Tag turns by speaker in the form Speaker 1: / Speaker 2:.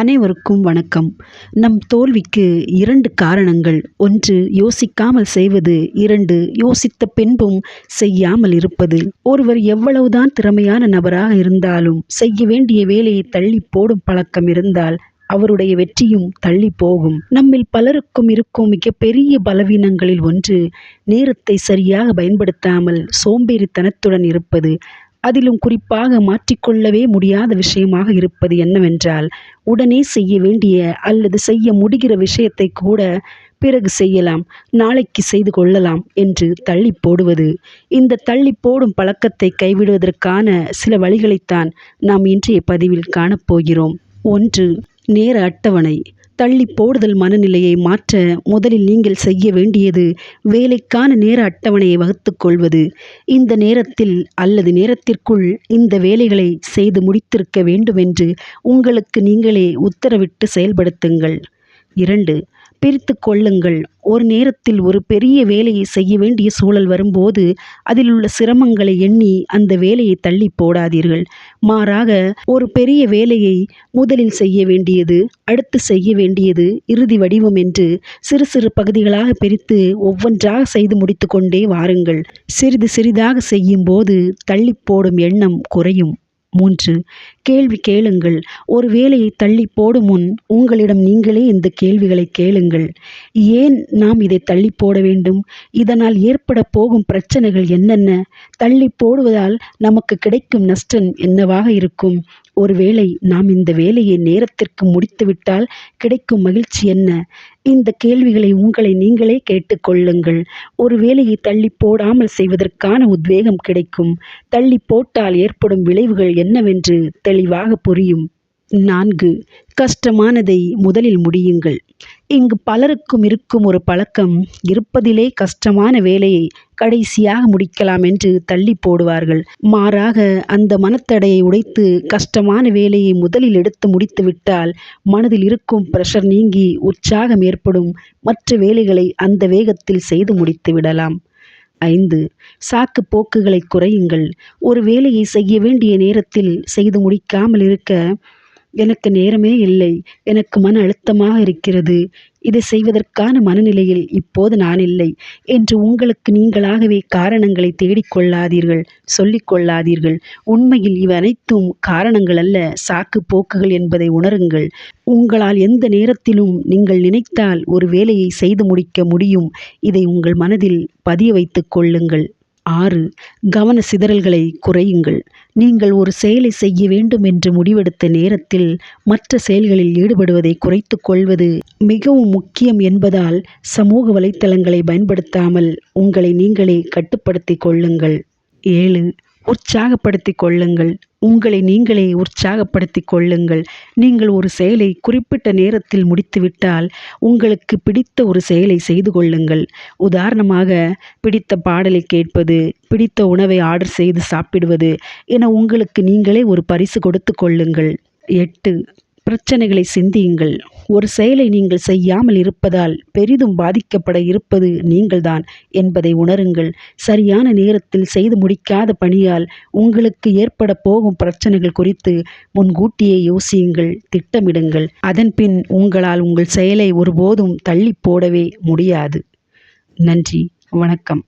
Speaker 1: அனைவருக்கும் வணக்கம். நம் தோல்விக்கு இரண்டு காரணங்கள். ஒன்று யோசிக்காமல் செய்வது. இரண்டு யோசித்த பின்பும் செய்யாமல் இருப்பது. ஒருவர் எவ்வளவுதான் திறமையான நபராக இருந்தாலும் செய்ய வேண்டிய வேலையை தள்ளி போடும் பழக்கம் இருந்தால் அவருடைய வெற்றியும் தள்ளி போகும். நம்மில் பலருக்கும் இருக்கும் மிகப்பெரிய பலவீனங்களில் ஒன்று நேரத்தை சரியாக பயன்படுத்தாமல் சோம்பேறித்தனத்துடன் இருப்பது. அதிலும் குறிப்பாக மாற்றிக்கொள்ளவே முடியாத விஷயமாக இருப்பது என்னவென்றால் உடனே செய்ய வேண்டிய அல்லது செய்ய முடிகிற விஷயத்தை கூட பிறகு செய்யலாம் நாளைக்கு செய்து கொள்ளலாம் என்று தள்ளி போடுவது. இந்த தள்ளி போடும் பழக்கத்தை கைவிடுவதற்கான சில வழிகளைத்தான் நாம் இன்றைய பதிவில் காணப்போகிறோம். ஒன்று நேர அட்டவணை. தள்ளி போடுதல் மனநிலையை மாற்ற முதலில் நீங்கள் செய்ய வேண்டியது வேலைக்கான நேர அட்டவணையை வகுத்து கொள்வது. இந்த நேரத்தில் அல்லது நேரத்திற்குள் இந்த வேலைகளை செய்து முடித்திருக்க வேண்டுமென்று உங்களுக்கு நீங்களே உத்தரவிட்டு செயல்படுத்துங்கள். இரண்டு பிரித்து கொள்ளுங்கள். ஒரு நேரத்தில் ஒரு பெரிய வேலையை செய்ய வேண்டிய சூழல் வரும்போது அதில் உள்ள சிரமங்களை எண்ணி அந்த வேலையை தள்ளி போடாதீர்கள். மாறாக ஒரு பெரிய வேலையை முதலில் செய்ய வேண்டியது அடுத்து செய்ய வேண்டியது இறுதி வடிவம் என்று சிறு சிறு பகுதிகளாக பிரித்து ஒவ்வொன்றாக செய்து முடித்து கொண்டே வாருங்கள். சிறிது சிறிதாக செய்யும்போது தள்ளி போடும் எண்ணம் குறையும். மூன்று. கேள்வி கேளுங்கள். ஒரு வேலையை தள்ளி போடும் முன் உங்களிடம் நீங்களே இந்த கேள்விகளை கேளுங்கள். ஏன் நாம் இதை தள்ளி போட வேண்டும்? இதனால் ஏற்பட போகும் பிரச்சனைகள் என்னென்ன? தள்ளி போடுவதால் நமக்கு கிடைக்கும் நஷ்டம் என்னவாக இருக்கும்? ஒருவேளை நாம் இந்த வேலையை நேரத்திற்கு முடித்துவிட்டால் கிடைக்கும் மகிழ்ச்சி என்ன? இந்த கேள்விகளை உங்களை நீங்களே கேட்டுக்கொள்ளுங்கள் ஒரு வேலையை தள்ளி போடாமல் செய்வதற்கான உத்வேகம் கிடைக்கும். தள்ளி போட்டால் ஏற்படும் விளைவுகள் என்னவென்று தெளிவாக புரியும். நான்கு கஷ்டமானதை முதலில் முடியுங்கள். இங்கு பலருக்கும் இருக்கும் ஒரு பழக்கம் இருப்பதிலே கஷ்டமான வேலையை கடைசியாக முடிக்கலாம் என்று தள்ளி போடுவார்கள். மாறாக அந்த மனத்தடையை உடைத்து கஷ்டமான வேலையை முதலில் எடுத்து முடித்து விட்டால் மனதில் இருக்கும் பிரஷர் நீங்கி உற்சாகம் ஏற்படும். மற்ற வேலைகளை அந்த வேகத்தில் செய்து முடித்து விடலாம். ஐந்து சாக்கு போக்குகளை குறையுங்கள். ஒரு வேலையை செய்ய வேண்டிய நேரத்தில் செய்து முடிக்காமல் இருக்க எனக்கு நேரமே இல்லை. எனக்கு மன அழுத்தமாக இருக்கிறது. இதை செய்வதற்கான மனநிலையில் இப்போது நான் இல்லை என்று உங்களுக்கு நீங்களாகவே காரணங்களை தேடிக்கொள்ளாதீர்கள் சொல்லிக்கொள்ளாதீர்கள். உண்மையில் இவை அனைத்தும் காரணங்கள் அல்ல சாக்கு போக்குகள் என்பதை உணருங்கள். உங்களால் எந்த நேரத்திலும் நீங்கள் நினைத்தால் ஒரு வேலையை செய்து முடிக்க முடியும். இதை உங்கள் மனதில் பதிய வைத்துக் கொள்ளுங்கள். ஆறு கவன சிதறல்களை குறையுங்கள். நீங்கள் ஒரு செயலை செய்ய வேண்டும் என்று முடிவெடுத்த நேரத்தில் மற்ற செயல்களில் ஈடுபடுவதை குறைத்து கொள்வது மிகவும் முக்கியம் என்பதால் சமூக வலைத்தளங்களை பயன்படுத்தாமல் உங்களை நீங்களே கட்டுப்படுத்தி கொள்ளுங்கள். ஏழு உற்சாகப்படுத்தி கொள்ளுங்கள். உங்களை நீங்களே உற்சாகப்படுத்தி கொள்ளுங்கள். நீங்கள் ஒரு செயலை குறிப்பிட்ட நேரத்தில் முடித்துவிட்டால் உங்களுக்கு பிடித்த ஒரு செயலை செய்து கொள்ளுங்கள். உதாரணமாக பிடித்த பாடலை கேட்பது பிடித்த உணவை ஆர்டர் செய்து சாப்பிடுவது என உங்களுக்கு நீங்களே ஒரு பரிசு கொடுத்து கொள்ளுங்கள். எட்டு பிரச்சனைகளை சிந்தியுங்கள். ஒரு செயலை நீங்கள் செய்யாமல் இருப்பதால் பெரிதும் பாதிக்கப்பட இருப்பது நீங்கள்தான் என்பதை உணருங்கள். சரியான நேரத்தில் செய்து முடிக்காத பணியால் உங்களுக்கு ஏற்பட போகும் பிரச்சனைகள் குறித்து முன்கூட்டியே யோசியுங்கள் திட்டமிடுங்கள். அதன்பின் உங்களால் உங்கள் செயலை ஒருபோதும் தள்ளி போடவே முடியாது. நன்றி வணக்கம்.